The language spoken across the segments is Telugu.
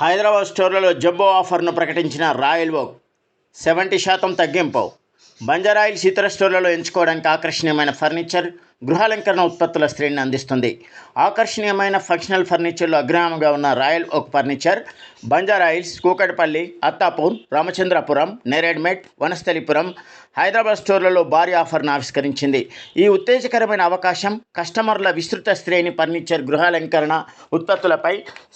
హైదరాబాద్ స్టోర్లలో జంబో ఆఫర్ను ప్రకటించిన రాయల్ ఓక్ సెవెంటీ శాతం తగ్గింపు. బంజారాయిల్స్ ఇతర స్టోర్లలో ఎంచుకోవడానికి ఆకర్షణీయమైన ఫర్నిచర్ గృహాలంకరణ ఉత్పత్తుల శ్రేణిని అందిస్తుంది. ఆకర్షణీయమైన ఫంక్షనల్ ఫర్నిచర్లో అగ్రహంగా ఉన్న royal oak furniture Banjara Hills Kukatpally Attapur Ramachandrapuram Neredmet Vanasthalipuram Hyderabad స్టోర్లలో భారీ ఆఫర్ను ఆవిష్కరించింది. ఈ ఉత్తేజకరమైన అవకాశం కస్టమర్ల విస్తృత శ్రేణి ఫర్నిచర్ గృహాలంకరణ ఉత్పత్తులపై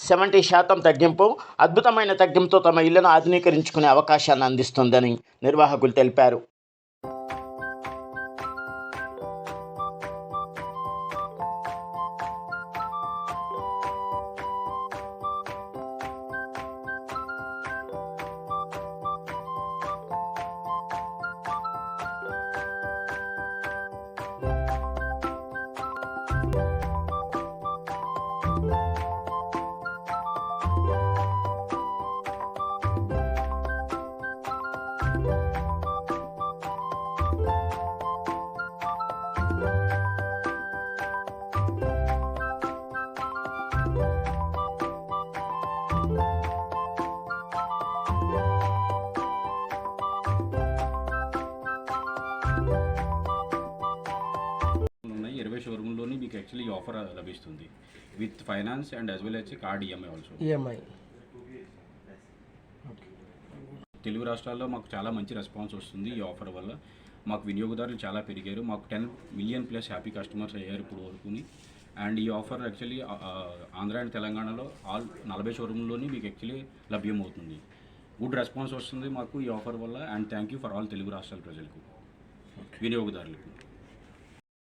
సెవెంటీ శాతం తగ్గింపు అద్భుతమైన తగ్గింపుతో తమ ఇళ్ళను ఆధునీకరించుకునే అవకాశాన్ని అందిస్తుందని నిర్వాహకులు తెలిపారు. షోరూమ్లోని మీకు యాక్చువల్లీ ఆఫర్ లభిస్తుంది. With finance and as well as card EMI also EMI Telugu రాష్ట్రాల్లో మాకు చాలా మంచి రెస్పాన్స్ వస్తుంది ఈ ఆఫర్ వల్ల. మాకు వినియోగదారులు చాలా పెరిగారు. మాకు ten million plus happy customers అయ్యారు ఇప్పుడు వరకుని. అండ్ ఈ ఆఫర్ యాక్చువల్లీ ఆంధ్ర అండ్ తెలంగాణలో ఆల్ నలభై షోరూమ్లోని మీకు యాక్చువల్లీ లభ్యమవుతుంది. గుడ్ రెస్పాన్స్ వస్తుంది మాకు ఈ ఆఫర్ వల్ల. And thank you for all Telugu రాష్ట్రాల ప్రజలకు వినియోగదారులకు.